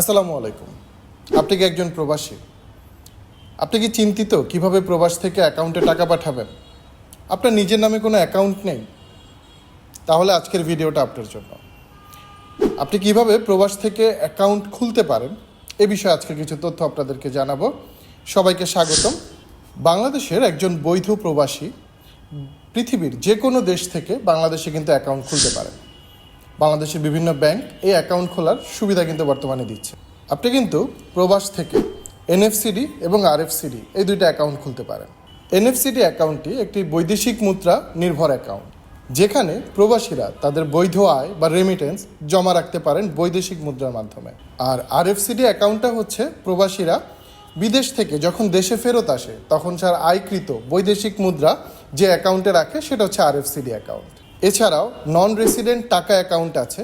আসসালামু আলাইকুম। আপনি কি একজন প্রবাসী? আপনি কি চিন্তিত কীভাবে প্রবাস থেকে অ্যাকাউন্টে টাকা পাঠাবেন? আপনার নিজের নামে কোনো অ্যাকাউন্ট নেই? তাহলে আজকের ভিডিওটা আপনার জন্য। আপনি কীভাবে প্রবাস থেকে অ্যাকাউন্ট খুলতে পারেন? এ বিষয়ে আজকে কিছু তথ্য আপনাদেরকে জানাব। সবাইকে স্বাগতম। বাংলাদেশের একজন বৈধ প্রবাসী পৃথিবীর যে কোনো দেশ থেকে বাংলাদেশে কিন্তু অ্যাকাউন্ট খুলতে পারেন। বাংলাদেশের বিভিন্ন ব্যাংক এই অ্যাকাউন্ট খোলার সুবিধা কিন্তু বর্তমানে দিচ্ছে। আপনি কিন্তু প্রবাস থেকে এনএফসিডি এবং আরএফসিডি এই দুইটা অ্যাকাউন্ট খুলতে পারেন। এনএফসিডি অ্যাকাউন্টটি একটি বৈদেশিক মুদ্রা নির্ভর অ্যাকাউন্ট, যেখানে প্রবাসীরা তাদের বৈধ আয় বা রেমিটেন্স জমা রাখতে পারেন বৈদেশিক মুদ্রার মাধ্যমে। আর আরএফসিডি অ্যাকাউন্টটা হচ্ছে প্রবাসীরা বিদেশ থেকে যখন দেশে ফেরত আসে, তখন তার আয়কৃত বৈদেশিক মুদ্রা যে অ্যাকাউন্টে রাখে, সেটা হচ্ছে আরএফসিডি অ্যাকাউন্ট। এছাড়াও নন রেসিডেন্ট টাকা অ্যাকাউন্ট আছে,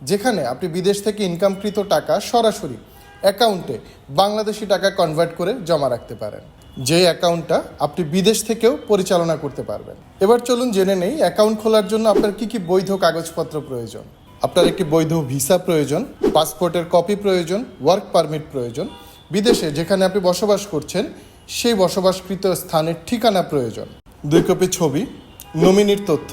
যেখানে আপনি বিদেশ থেকে ইনকামকৃত টাকা সরাসরি অ্যাকাউন্টে বাংলাদেশি টাকা কনভার্ট করে জমা রাখতে পারেন। যে অ্যাকাউন্টটা আপনি বিদেশ থেকেও পরিচালনা করতে পারবেন। এবার চলুন জেনে নেই অ্যাকাউন্ট খোলার জন্য আপনার কি কি বৈধ কাগজপত্র প্রয়োজন। আপনার একটি বৈধ ভিসা প্রয়োজন পাসপোর্টের কপি প্রয়োজন ওয়ার্ক পারমিট প্রয়োজন, বিদেশে যেখানে আপনি বসবাস করছেন, সেই বসবাসকৃত স্থানের ঠিকানা প্রয়োজন। দুই কপি ছবি নমিনির তথ্য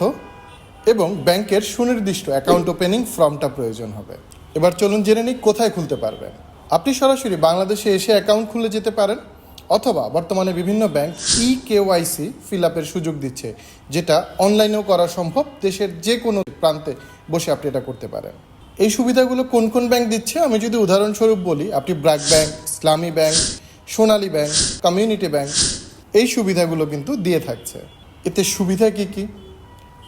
এবং ব্যাংকের সুনির্দিষ্ট অ্যাকাউন্ট ওপেনিং ফর্মটা প্রয়োজন হবে। এবার চলুন জেনে নিই কোথায় খুলতে পারবেন। আপনি সরাসরি বাংলাদেশে এসে অ্যাকাউন্ট খুলে যেতে পারেন, অথবা বর্তমানে বিভিন্ন ব্যাংক ই কেওয়াইসি ফিল আপের সুযোগ দিচ্ছে, যেটা অনলাইনেও করা সম্ভব, দেশের যে কোনো প্রান্তে বসে আপনি এটা করতে পারেন। এই সুবিধাগুলো কোন কোন ব্যাংক দিচ্ছে? আমি যদি উদাহরণস্বরূপ বলি, আপনি BRAC bank Islami bank Sonali bank community bank এই সুবিধাগুলো কিন্তু দিয়ে থাকছে। এতে সুবিধা কি কি?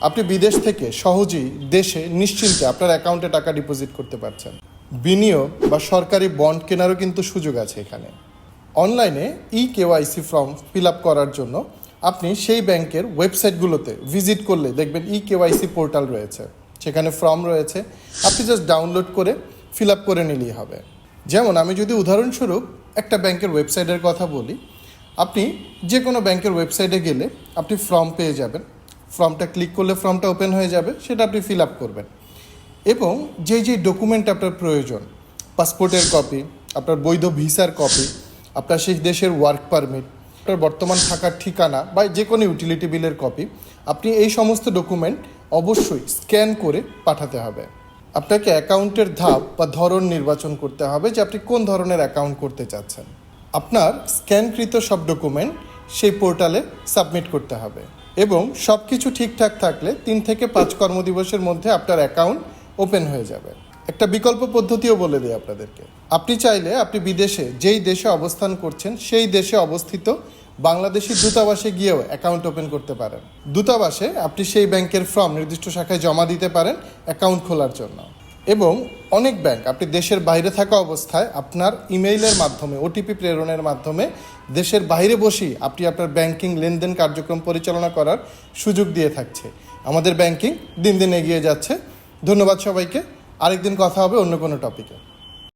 আপনি বিদেশ থেকে সহজেই দেশে নিশ্চিন্তে আপনার অ্যাকাউন্টে টাকা ডিপোজিট করতে পারছেন। বিনিয়োগ বা সরকারি বন্ড কেনারও কিন্তু সুযোগ আছে এখানে। অনলাইনে e KYC form fill up করার জন্য আপনি সেই ব্যাংকের ওয়েবসাইটগুলোতে ভিজিট করলে দেখবেন ই কেওয়াইসি পোর্টাল রয়েছে। সেখানে ফর্ম রয়েছে। আপনি জাস্ট ডাউনলোড করে ফিল আপ করে নিলেই হবে। যেমন আমি যদি উদাহরণস্বরূপ একটা ব্যাংকের ওয়েবসাইটের কথা বলি, আপনি যে কোনো ব্যাংকের ওয়েবসাইটে গেলে আপনি ফর্ম পেয়ে যাবেন। ফর্মটা ক্লিক করলে ফর্মটা ওপেন হয়ে যাবে, সেটা আপনি ফিল আপ করবেন। এবং যে যে ডকুমেন্ট আপনার প্রয়োজন পাসপোর্টের কপি আপনার বৈধ ভিসার কপি আপনার সেই দেশের ওয়ার্ক পারমিট আপনার বর্তমান থাকার ঠিকানা বা যে কোনো ইউটিলিটি বিলের কপি আপনি এই সমস্ত ডকুমেন্ট অবশ্যই স্ক্যান করে পাঠাতে হবে। আপনাকে অ্যাকাউন্টের ধাপ বা ধরন নির্বাচন করতে হবে যে আপনি কোন ধরনের অ্যাকাউন্ট করতে চাচ্ছেন। আপনার স্ক্যানকৃত সব ডকুমেন্ট সেই পোর্টালে সাবমিট করতে হবে। এবং সব কিছু ঠিকঠাক থাকলে তিন থেকে পাঁচ কর্মদিবসের মধ্যে আপনার অ্যাকাউন্ট ওপেন হয়ে যাবে। একটা বিকল্প পদ্ধতিও বলে দিই আপনাদেরকে। আপনি চাইলে আপনি বিদেশে যেই দেশে অবস্থান করছেন, সেই দেশে অবস্থিত বাংলাদেশি দূতাবাসে গিয়েও অ্যাকাউন্ট ওপেন করতে পারেন। দূতাবাসে আপনি সেই ব্যাংকের ফর্ম, নির্দিষ্ট শাখায় জমা দিতে পারেন অ্যাকাউন্ট খোলার জন্য। এবং অনেক ব্যাংক, আপনি দেশের বাইরে থাকা অবস্থায় আপনার ইমেইলের মাধ্যমে ওটিপি প্রেরণের মাধ্যমে দেশের বাইরে বসেই আপনি আপনার ব্যাংকিং লেনদেন কার্যক্রম পরিচালনা করার সুযোগ দিয়ে থাকছে। আমাদের ব্যাংকিং দিন দিন এগিয়ে যাচ্ছে। ধন্যবাদ সবাইকে। আরেকদিন কথা হবে অন্য কোনো টপিকে